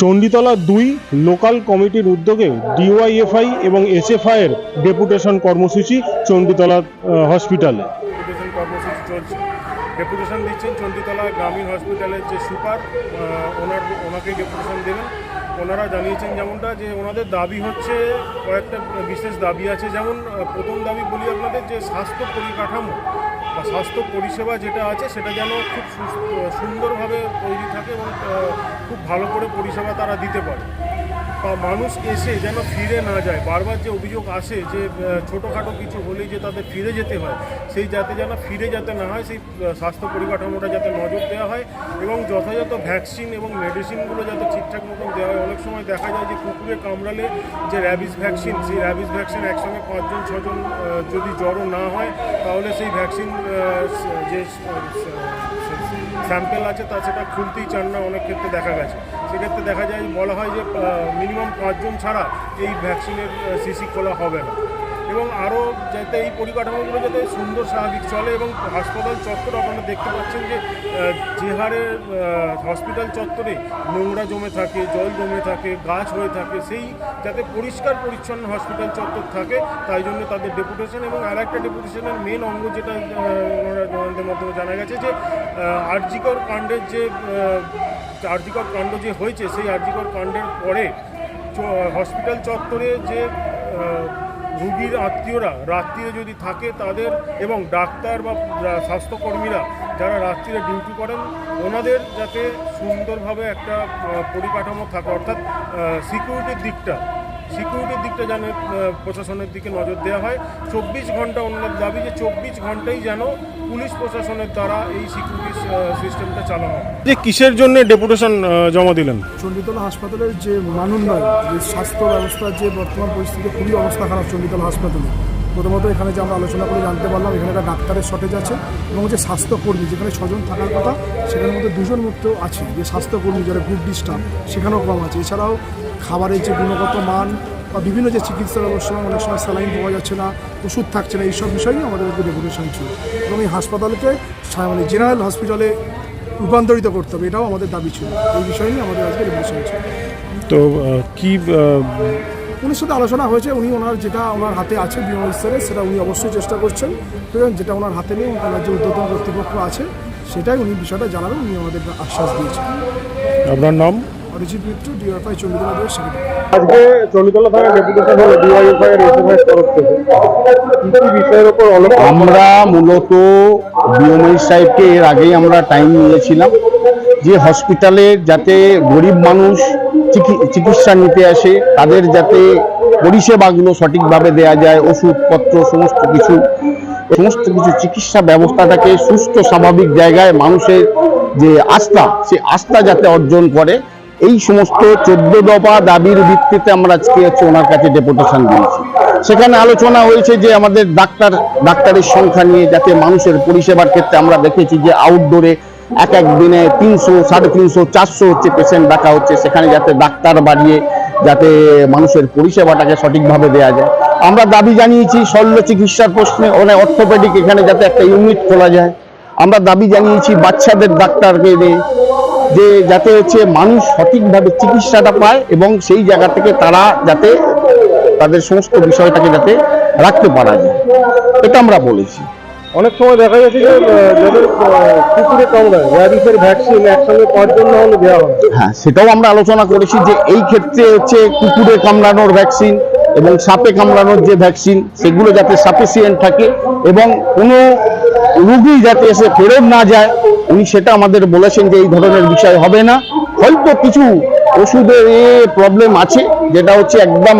চণ্ডীতলা দুই লোকাল কমিটির উদ্যোগে ডিওয়াইএফআই এবং এসএফআই এর ডেপুটেশন কর্মসূচি চণ্ডীতলা হসপিটালে। ডেপুটেশন কর্মসূচি চলছে। ডেপুটেশন দিচ্ছেন চণ্ডীতলা গ্রামীণ হসপিটালের যে সুপার ওনার ওনাকে ডেপুটেশন দেবেন। ওনারা জানিয়েছেন যেমনটা যে ওনাদের দাবি হচ্ছে, কয়েকটা বিশেষ দাবি আছে। যেমন প্রথম দাবি বলি আপনাদের যে স্বাস্থ্য পরিকাঠামো স্বাস্থ্য পরিষেবা যেটা আছে সেটা যেন খুব সুন্দরভাবে তৈরি থাকে এবং খুব ভালো করে পরিষেবা তারা দিতে পারে। মানুষ এসে যেন ফিরে না যায়, বারবার যে অভিযোগ আসে যে ছোটোখাটো কিছু হলেই যে তাদের ফিরে যেতে হয়, সেই যাতে যেন ফিরে যাতে না হয়, সেই স্বাস্থ্য পরিকাঠামোটা যাতে নজর দেওয়া হয় এবং যথাযথ ভ্যাকসিন এবং মেডিসিনগুলো যাতে ঠিকঠাক মতন দেওয়া হয়। অনেক সময় দেখা যায় যে কুকুরে কামড়ালে যে র্যাবিস ভ্যাকসিন, সেই র্যাবিস ভ্যাকসিন একসঙ্গে পাঁচজন, ছজন যদি জ্বরও না হয়, তাহলে সেই ভ্যাকসিন যে স্যাম্পেল আছে তা সেটা খুলতেই চান না, অনেক ক্ষেত্রে দেখা গেছে। সেক্ষেত্রে দেখা যায়, বলা হয় যে মিনিমাম পাঁচজন ছাড়া এই ভ্যাকসিনের সিসি খোলা হবে না। এবং আরও যাতে এই পরিকাঠামোগুলো যাতে সুন্দর, স্বাভাবিক চলে এবং হাসপাতাল চত্বর আপনারা দেখতে পাচ্ছেন যে যে হারে হসপিটাল চত্বরে নোংরা জমে থাকে, জল জমে থাকে, গাছ হয়ে থাকে, সেই যাতে পরিষ্কার পরিচ্ছন্ন হসপিটাল চত্বর থাকে, তাই জন্য তাদের ডেপুটেশন এবং আর একটা ডেপুটেশনের মেন অঙ্গ যেটা ওনাদের মাধ্যমে জানা গেছে যে আরজিকর কাণ্ডের যে আরজিকর কাণ্ড যে হয়েছে, সেই আরজিকর কাণ্ডের পরে হসপিটাল চত্বরে যে রুগীর আত্মীয়রা রাত্রিরে যদি থাকে তাদের এবং ডাক্তার বা স্বাস্থ্যকর্মীরা যারা রাত্রিরে ডিউটি করেন, ওনাদের যাতে সুন্দরভাবে একটা পরিকাঠামো থাকে, অর্থাৎ সিকিউরিটির দিকটা সিকিউরিটির দিকটা যেন প্রশাসনের দিকে নজর দেওয়া হয়। চব্বিশ ঘণ্টা ওনাদের দাবি যে চব্বিশ ঘন্টাই যেন পুলিশ প্রশাসনের দ্বারা এই সিকিউরিটি সিস্টেমটা চালানো যে কিসের জন্য ডেপুটেশন জমা দিলেন? চণ্ডীতলা হাসপাতালের যে মানোন্নয়ন যে স্বাস্থ্য ব্যবস্থার যে বর্তমান পরিস্থিতি খুবই অবস্থা খারাপ চণ্ডীতলা হাসপাতালে। প্রথমত এখানে যে আমরা আলোচনা করে জানতে পারলাম, এখানে একটা ডাক্তারের শর্টেজ আছে এবং যে স্বাস্থ্যকর্মী যেখানে ছজন থাকার কথা, সেখানের মধ্যে দুজন মতো আছে। যে স্বাস্থ্যকর্মী যারা গ্রুপ ডি স্টাফ সেখানেও কম আছে। এছাড়াও খাবারের যে গুণগত মান বা বিভিন্ন যে চিকিৎসার ব্যবস্থা অনেক সময় স্যালাইন পাওয়া যাচ্ছে না, ওষুধ থাকছে না, এইসব বিষয় নিয়ে আমাদের একটু ডেপুটেশন ছিল। এবং এই হাসপাতালকে মানে জেনারেল হসপিটালে রূপান্তরিত করতে হবে, এটাও আমাদের দাবি ছিল। এই বিষয় নিয়ে আমাদের আজকে ডেপুটেশন ছিল। তো কি উনির সাথে আলোচনা হয়েছে উনি ওনার যেটা ওনার হাতে আছে বিমা স্তরে সেটা উনি অবশ্যই চেষ্টা করছেন। এবং যেটা ওনার হাতে নেই ওনার যে উদ্যোতন কর্তৃপক্ষ আছে সেটাই উনি বিষয়টা জানাবেন উনি আমাদের আশ্বাস দিয়েছেন। আপনার নাম? অরিজিৎ মিত্র ডিআরফআই চন্দ্রদা সেক্রেটারি। আজকে চণ্ডীতলা থানা ডেপুটেশন হলো ডিওয়াইএফআই এর এসএফআই এর তরফ থেকে। বিষয়ের উপর আমরা মূলত বিওমনি সাহেবকে এর আগেই আমরা টাইম নিয়েছিলাম যে হসপিটালে যাতে গরিব মানুষ চিকিৎসা নিতে আসে। তাদের যাতে পরিষেবাগুলো সঠিকভাবে দেয়া যায়, ওষুধপত্র, সমস্ত কিছু। সমস্ত কিছু চিকিৎসা ব্যবস্থাটাকে সুস্থ, স্বাভাবিক জায়গায় মানুষের যে আস্থা, সে আস্থা যাতে অর্জন করে, এই সমস্ত চোদ্দ দফা দাবির ভিত্তিতে আমরা আজকে হচ্ছে ওনার কাছে ডেপুটেশন দিয়েছি। সেখানে আলোচনা হয়েছে যে আমাদের ডাক্তার, ডাক্তারের সংখ্যা নিয়ে যাতে মানুষের পরিষেবার ক্ষেত্রে আমরা দেখেছি যে আউটডোরে এক এক দিনে তিনশো, সাড়ে তিনশো, চারশো হচ্ছে পেশেন্ট ডাকা হচ্ছে। সেখানে যাতে ডাক্তার বাড়িয়ে যাতে মানুষের পরিষেবাটাকে সঠিকভাবে দেওয়া যায়। আমরা দাবি জানিয়েছি শল্য চিকিৎসার প্রশ্নে অনেক অর্থোপেডিক এখানে যাতে একটা ইউনিট খোলা যায়। আমরা দাবি জানিয়েছি বাচ্চাদের ডাক্তারকে দিয়ে, যে যাতে হচ্ছে মানুষ সঠিকভাবে চিকিৎসাটা পায় এবং সেই জায়গা থেকে তারা যাতে তাদের সমস্ত বিষয়টাকে যাতে রাখতে পারা যায়। এটা আমরা বলেছি। অনেক সময় দেখা যাচ্ছে যে যাদের কুকুরে কামড়ায় র্যাবিসের ভ্যাকসিন একসঙ্গে পাঁচজন না হলে দেওয়া হয়। হ্যাঁ সেটাও আমরা আলোচনা করেছি যে এই ক্ষেত্রে হচ্ছে কুকুরে কামড়ানোর ভ্যাকসিন এবং সাপে কামড়ানোর যে ভ্যাকসিন সেগুলো যাতে সাফিসিয়েন্ট থাকে এবং কোনো রুগী যাতে এসে ফেরত না যায়, উনি সেটা আমাদের বলেছেন যে এই ধরনের বিষয় হবে না। হয়তো কিছু ওষুধের প্রবলেম আছে, যেটা হচ্ছে একদম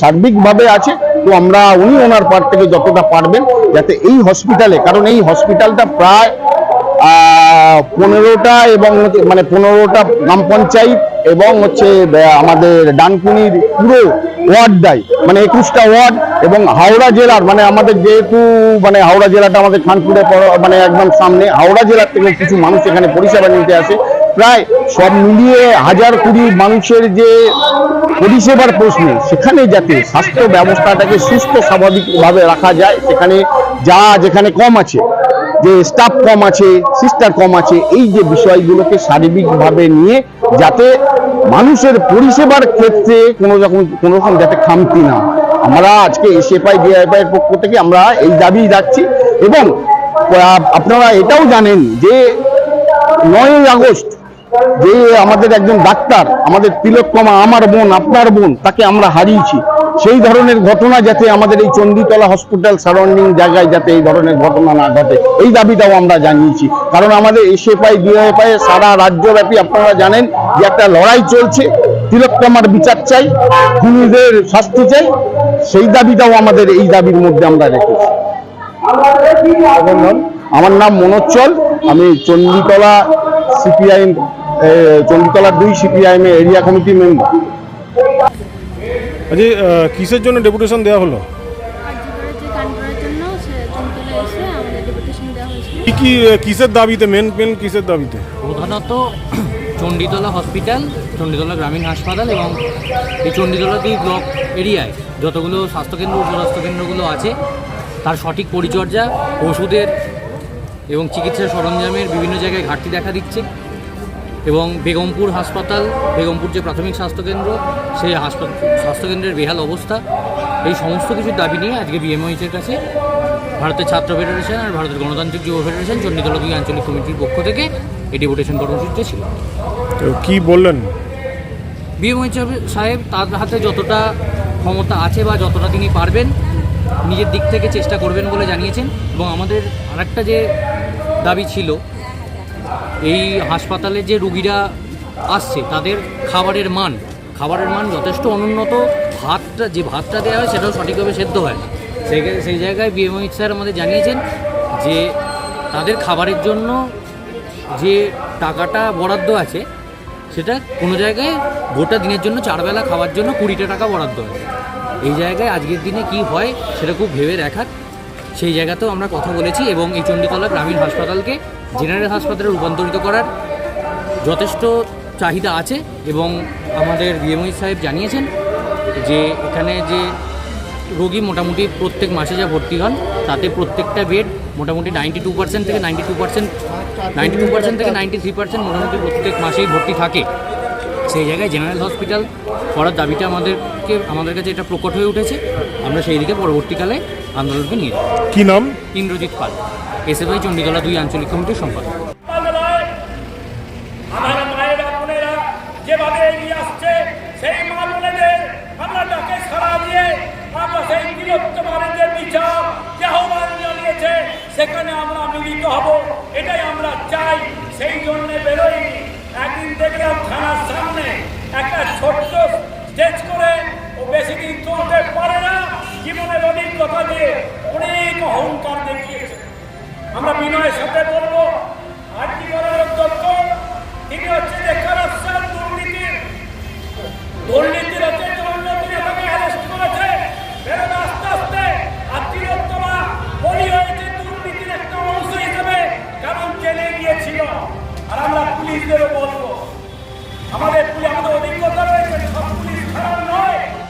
সার্বিকভাবে আছে। তো আমরা, উনি ওনার পার থেকে যতটা পারবেন, যাতে এই হসপিটালে কারণ এই হসপিটালটা প্রায় পনেরোটা এবং মানে পনেরোটা গ্রাম পঞ্চায়েত এবং হচ্ছে আমাদের ডানকুনির পুরো ওয়ার্ডটাই মানে একুশটা ওয়ার্ড এবং হাওড়া জেলার মানে আমাদের যেহেতু মানে হাওড়া জেলাটা আমাদের খানপুরে মানে একদম সামনে, হাওড়া জেলার থেকে কিছু মানুষ এখানে পরিষেবা নিতে আসে। প্রায় সব মিলিয়ে হাজার কুড়ি মানুষের যে পরিষেবার প্রশ্নে, সেখানে যাতে স্বাস্থ্য ব্যবস্থাটাকে সুস্থ, স্বাভাবিকভাবে রাখা যায়, সেখানে যা যেখানে কম আছে, যে স্টাফ কম আছে সিস্টার কম আছে, এই যে বিষয়গুলোকে শারীরিকভাবে নিয়ে যাতে মানুষের পরিষেবার ক্ষেত্রে কোনো রকম কোনো রকম যাতে খামতি না আমরা আজকে এসএফআই ডিআইএফআই এর পক্ষ থেকে আমরা এই দাবি রাখছি এবং আপনারা এটাও জানেন যে নয়ই আগস্ট যে আমাদের একজন ডাক্তার আমাদের তিলোত্তমা আমার বোন আপনার বোন তাকে আমরা হারিয়েছি। সেই ধরনের ঘটনা যাতে আমাদের এই চণ্ডীতলা হসপিটাল সারাউন্ডিং জায়গায় যাতে এই ধরনের ঘটনা না ঘটে এই দাবিটাও আমরা জানিয়েছি। কারণ আমাদের এসএফআই ডিএফআই সারা রাজ্যব্যাপী আপনারা জানেন যে একটা লড়াই চলছে তিলোত্তমার বিচার চাই খুনিদের শাস্তি চাই সেই দাবিটাও আমাদের এই দাবির মধ্যে আমরা রেখেছি। আমার নাম মনোচ্চল আমি চণ্ডীতলা সিপিআইএম চণ্ডীতলা দুই সিপিআইএম এর এরিয়া কমিটি মেম্বার। আহ, কিসের জন্য ডেপুটেশন দেওয়া হলো? কি কি কিসের দাবিতে মেন মেন কিসের দাবিতে? প্রধানত চণ্ডীতলা হসপিটাল চণ্ডীতলা গ্রামীণ হাসপাতাল এবং এই চণ্ডীতলা দুই ব্লক এরিয়ায় যতগুলো স্বাস্থ্যকেন্দ্র উপস্বাস্থ্যকেন্দ্রগুলো আছে তার সঠিক পরিচর্যা ওষুধের এবং চিকিৎসা সরঞ্জামের বিভিন্ন জায়গায় ঘাটতি দেখা দিচ্ছে। এবং বেগমপুর হাসপাতাল বেগমপুর যে প্রাথমিক স্বাস্থ্যকেন্দ্র সেই হাসপাতাল স্বাস্থ্যকেন্দ্রের বেহাল অবস্থা। এই সমস্ত কিছুর দাবি নিয়ে আজকে বিএমওইচের কাছে ভারতের ছাত্র ফেডারেশন আর ভারতের গণতান্ত্রিক যুব ফেডারেশন চণ্ডীতলা দুই আঞ্চলিক কমিটির পক্ষ থেকে এই ডেপুটেশন কর্মসূচিতে ছিল। তো কি বললেন? বিএমওই সাহেব তার হাতে যতটা ক্ষমতা আছে বা যতটা তিনি পারবেন নিজের দিক থেকে চেষ্টা করবেন বলে জানিয়েছেন। এবং আমাদের আরেকটা যে দাবি ছিল এই হাসপাতালে যে রুগীরা আসছে, তাদের খাবারের মান খাবারের মান যথেষ্ট অনুন্নত। ভাতটা, যে ভাতটা দেওয়া হয় সেটাও সঠিকভাবে সেদ্ধ হয় না। সেই সেই জায়গায় বিএমওই স্যার আমাদের জানিয়েছেন যে তাদের খাবারের জন্য যে টাকাটা বরাদ্দ আছে, সেটা কোনো জায়গায় গোটা দিনের জন্য চারবেলা খাওয়ার জন্য কুড়িটা টাকা বরাদ্দ আছে। এই জায়গায় আজকের দিনে কি হয় সেটা খুব ভেবে দেখার। সেই জায়গাতেও আমরা কথা বলেছি এবং এই চণ্ডীতলা গ্রামীণ হাসপাতালকে জেনারেল হাসপাতালে রূপান্তরিত করার যথেষ্ট চাহিদা আছে এবং আমাদের বিএমওই সাহেব জানিয়েছেন যে এখানে যে রোগী মোটামুটি প্রত্যেক মাসে যা ভর্তি হন, তাতে প্রত্যেকটা বেড মোটামুটি নাইনটি টু পার্সেন্ট থেকে ninety two percent ninety two percent থেকে নাইনটি থ্রি পার্সেন্ট মোটামুটি প্রত্যেক মাসেই ভর্তি থাকে। সেই জায়গায় জেনারেল হসপিটাল করার দাবিটা আমাদেরকে আমাদের কাছে এটা প্রকট হয়ে উঠেছে। আমরা সেই দিকে পরবর্তীকালে আন্দোলনকে নিয়ে যাই কি নাম? ইন্দ্রজিৎ পাল এসএফআই চণ্ডীতলা দুই আঞ্চলিক কমিটির সম্পাদক। যেভাবে এগিয়ে আসছে সেই মা বোনেদের আমরা তাকে সারা দিয়ে আমরা সেই বীরত্বমানের যে বিচার যে আহ্বান জানিয়েছে সেখানে আমরা মিলিত হব এটাই আমরা চাই সেই জন্য বেরোইনি একদিন দেখলাম থানার সামনে একটা ছোট্ট স্টেজ করে ও বেশি দিন চলতে পারে না, জীবনের অভিজ্ঞতা দিয়ে অনেক অহংকার দেখিয়েছে। আমরা বিনয়ের সাথে বলব আর্জি করার অধ্যক্ষ তিনি হচ্ছে যে কারাপশন দুর্নীতি দুর্নীতি